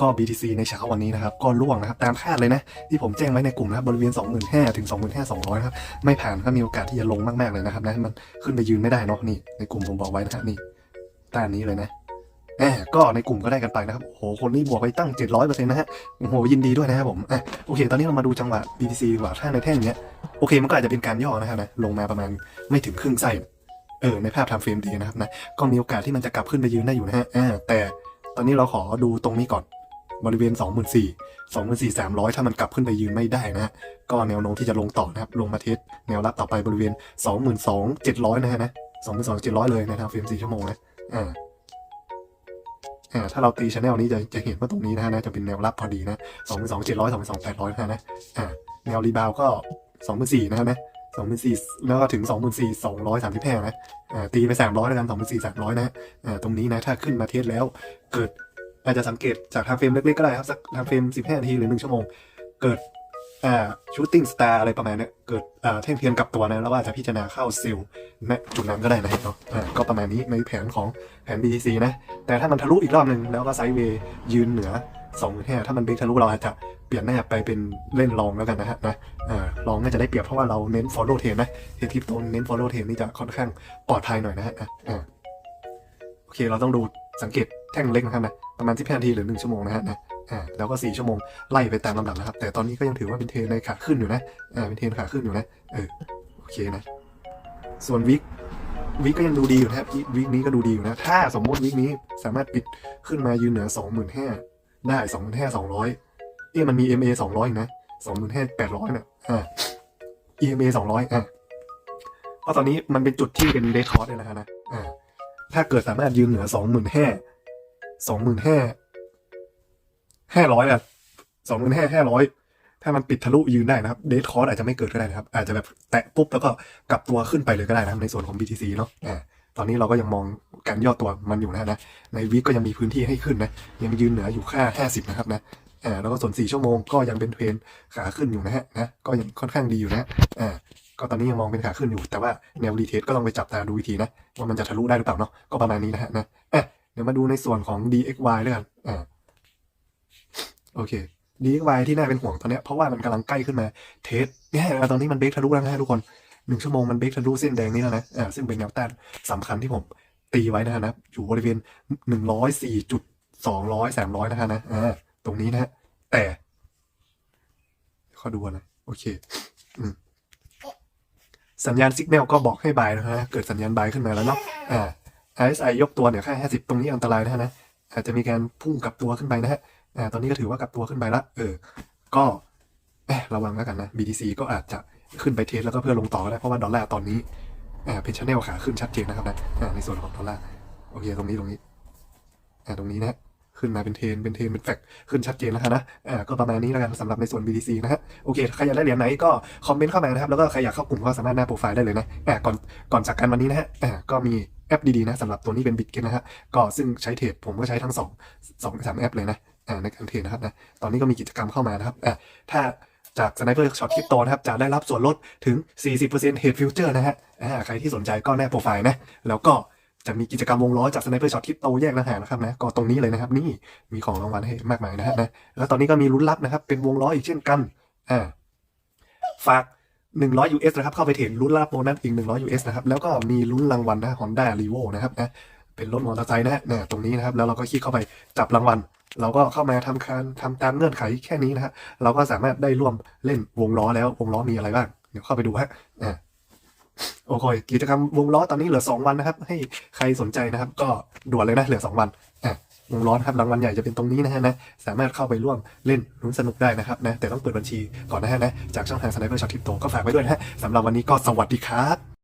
ก็ BTC ในเช้าวันนี้นะครับ ก็ร่วงนะครับ ตามคาดเลยนะ ที่ผมแจ้งไว้ในกลุ่มนะครับ บริเวณ 25,000 ถึง 25,200นะครับ ไม่ผ่านก็มีโอกาสที่จะลงมาก ๆ เลยนะครับนะ มันขึ้นไปยืนไม่ได้เนาะ นี่ ในกลุ่มผมบอกไว้นะครับนี่ต้านนี้เลยนะแอบก็ในกลุ่มก็ได้กันไปนะครับ โอ้โห คนนี้บวกไปตั้ง 700%นะฮะ โอ้โห ยินดีด้วยนะครับผมอะโอเค ตอนนี้เรามาดูจังหวะ BTC ดีกว่าถ้าในแท่งเนี้ย โอเค มันก็อาจจะเป็นการย่อนะครับนะ ลงมาประมาณไม่ถึงครึ่งไส้เออ ในภาพทำเฟรมดีนะครับนะ ก็มีโอกาสที่มันจะกลับขึ้นไปยืนได้อยู่นะฮะ อ่า แต่ตอนนี้เราขอดูตรงนี้ก่อน บริเวณ 2 4 0 0 24,300 ถ้ามันกลับขึ้นไปยืนไม่ได้นะฮะก็แนวโน้มที่จะลงต่อนะครับ ลงมาเทสแนวรับต่อไปบริเวณ 22,700 นะฮะนะ22,700 เลยนะทางเฟรม4ชั่วโมงนะอ่าอ่าถ้าเราตีชแนลนี้จะจะเห็นว่าตรงนี้นะฮะนะจะเป็นแนวรับพอดีนะ22,700 22,800นสองแปดร้อยนะฮะนะอ่าแนวรีบาวก็24,000นสี่นะฮะนะ24,000แล้วก็ถึง24,235นสี่สองร้อยสามสิบแพนะอ่าตีไป300แล้วกัน24,300นะฮะอ่าตรงนี้นะถ้าขึ้นมาเทสแล้วเกิด อาจจะสังเกตจากทางเฟรมเล็กๆก็ได้ครับสักทางเฟรม15นาทีหรือ1ชั่วโมง เกิดอ่าชูตติ้งสตาร์อะไรประมาณนี้เกิดอ่าเท่งเทียนกลับตัวนะแล้วว่าจะพิจารณาเข้าซิลณจุดนั้นก็ได้นะเนาะอ่าก็ประมาณนี้ในแผนของแผน BTC นะ แต่ถ้ามันทะลุอีกรอบหนึ่งแล้วก็ไซด์เวย์ยืนเหนือ25,000ถ้ามันเบรกทะลุเราอาจจะเปลี่ยนหน้าไปเป็นเล่นลองแล้วกันนะฮะนะลองน่าจะได้เปรียบเพราะว่าเราเน้น follow trend นะเทคลิปโตเน้น follow trend นี่จะค่อนข้างปลอดภัยหน่อยนะฮะนะโอเคเราต้องดู สังเกตแท่งเล็กนะครับนะประมาณ15นาทีหรือ 1 ชั่วโมงนะฮะนะอ่าแล้วก็ 4 ชั่วโมงไล่ไปตามลำดับนะครับ แต่ตอนนี้ก็ยังถือว่าเป็นเทนในขาขึ้นอยู่นะอ่าเป็นเทนขาขึ้นอยู่นะเออโอเคนะ ส่วนวิกวิกก็ยังดูดีอยู่นะครับวิวิกนี้ก็ดูดีอยู่นะ ถ้าสมมติวิกนี้สามารถปิดขึ้นมายืนเหนือ 25,000 ได้ 25,200 เอ๊ะมันมี MA 200อีกนะ 25,800เนี่ยอ่า EMA 200อ่าเพราะตอนนี้มันเป็นจุดที่เป็นเดทคอร์สเลยนะครับนะอ่า ถ้าเกิดสามารถยืนเหนือสองหมื่นห้าสองหมื่นห้าห้าร้อยอะสองหมื่นห้าห้าร้อยถ้ามันปิดทะลุยืนได้นะครับเดทคอร์สอาจจะไม่เกิดก็ได้นะครับ อาจจะแบบแตะปุ๊บแล้วก็กลับตัวขึ้นไปเลยก็ได้นะครับในส่วนของ BTC เนาะอ่าตอนนี้เราก็ยังมองการย่อตัวมันอยู่นะนะ ในวีคก็ยังมีพื้นที่ให้ขึ้นนะ ยังยืนเหนืออยู่ค่าห้าสิบนะครับนะอ่าแล้วก็ส่วนสี่ชั่วโมงก็ยังเป็นเทรนขาขึ้นอยู่นะฮะนะก็ยังค่อนข้างดีอยู่นะอ่า ก็ตอนนี้ยังมองเป็นขาขึ้นอยู่ แต่ว่าแนวรีเทสก็ต้องไปจับตาดูวิธีนะว่ามันจะทะลุได้หรือเปล่าเนาะก็ประมาณนี้นะฮะนะอะเดี๋ยวมาดูในส่วนของ DXY ด้วยกันอ่าโอเค DXY ที่น่าเป็นห่วงตอนเนี้ยเพราะว่ามันกำลังใกล้ขึ้นมาเทสเนี่ยตอนนี้มันเบรกทะลุแล้วนะทุกคนหนึ่งชั่วโมงมันเบรกทะลุเส้นแดงนี่แล้วนะอ่าซึ่งเป็นแนวต้านสำคัญที่ผมตีไว้นะฮะนะอยู่บริเวณหนึ่งร้อยสี่จุดสองร้อยสามร้อยนะฮะนะอ่าตรงนี้นะฮะแต่ขอดูก่อนะโอเค อืม สัญญาณสัญญาณก็บอกให้บายนะฮะเกิดสัญญาณบายขึ้นมาแล้วเนาะอ่า RSI ยกตัวเนี่ยค่า 50 ตรงนี้อันตรายนะฮะนะอาจจะมีการพุ่งกลับตัวขึ้นไปนะฮะอ่าตอนนี้ก็ถือว่ากลับตัวขึ้นไปละเออ ก็เอะระวังแล้วกันนะ BTC ก็อาจจะขึ้นไปเทสแล้วก็เพื่อลงต่อก็ได้เพราะว่าดอลลาร์ตอนนี้อ่าเป็นชแนลขาขึ้นชัดเจนนะครับนะอ่าในส่วนของดอลลาร์โอเคตรงนี้ตรงนี้อ่าตรงนี้นะ ขึ้นมาเป็นเทน เป็นเทน เป็นแฟกขึ้นชัดเจนแล้วนะอ่าก็ประมาณนี้แล้วกันสำหรับในส่วน BTC นะฮะ โอเค ใครอยากได้เหรียญไหนก็คอมเมนต์เข้ามานะครับ แล้วก็ใครอยากเข้ากลุ่มก็สามารถหน้าโปรไฟล์ได้เลยนะอ่าก่อน ก่อนจากกันวันนี้นะฮะอ่าก็มีแอปดีๆนะสำหรับตัวนี้เป็นบิตเกนนะฮะ ก็ซึ่งใช้เทรดผมก็ใช้ทั้งสองสองสามแอปเลยนะอ่าในการเทรดนะครับนะ ตอนนี้ก็มีกิจกรรมเข้ามานะครับอ่าถ้าจากสไนเปอร์ช็อตคริปโตนะครับ จะได้รับส่วนลดถึง 40%เฮดฟิวเจอร์นะฮะอ่าใครที่สนใจก็แนบโปรไฟล์นะ แล้วก็ จะมีกิจกรรมวงล้อจากสไนเปอร์ช็อตคริปโตแยกต่างหานะครับนะก็ตรงนี้เลยนะครับ นี่มีของรางวัลให้มากมายนะฮะนะแล้วตอนนี้ก็มีลุ้นรับนะครับ เป็นวงล้ออีกเช่นกันอ่าฝาก 100 US นะครับ เข้าไปเทรดลุ้นรับโบนัสอีก 100 US นะครับ แล้วก็มีลุ้นรางวัลนะ Honda r e v o นะครับนะเป็นรถมอเตอร์ไซค์นะฮะเนี่ยตรงนี้นะครับ แล้วเราก็คลิกเข้าไปจับรางวัลเราก็เข้ามาทำการทำตามเงื่อนไขแค่นี้นะฮะเราก็สามารถได้ร่วมเล่นวงล้อแล้ววงล้อมีอะไรบ้าง เดี๋ยวเข้าไปดูฮะอ่า โอเคกิจกรรมวงล้อตอนนี้เหลือ2วันนะครับ ให้ใครสนใจนะครับ ก็ด่วนเลยนะเหลือ2วันอะวงล้อนะครับรางวัลใหญ่จะเป็นตรงนี้นะฮะนะสามารถเข้าไปร่วมเล่นลุ้นสนุกได้นะครับนะแต่ต้องเปิดบัญชีก่อนนะฮะนะจากช่องทางสไนเปอร์ช็อตทิปโตก็ฝากไว้ด้วยนะฮะสำหรับวันนี้ก็สวัสดีครับ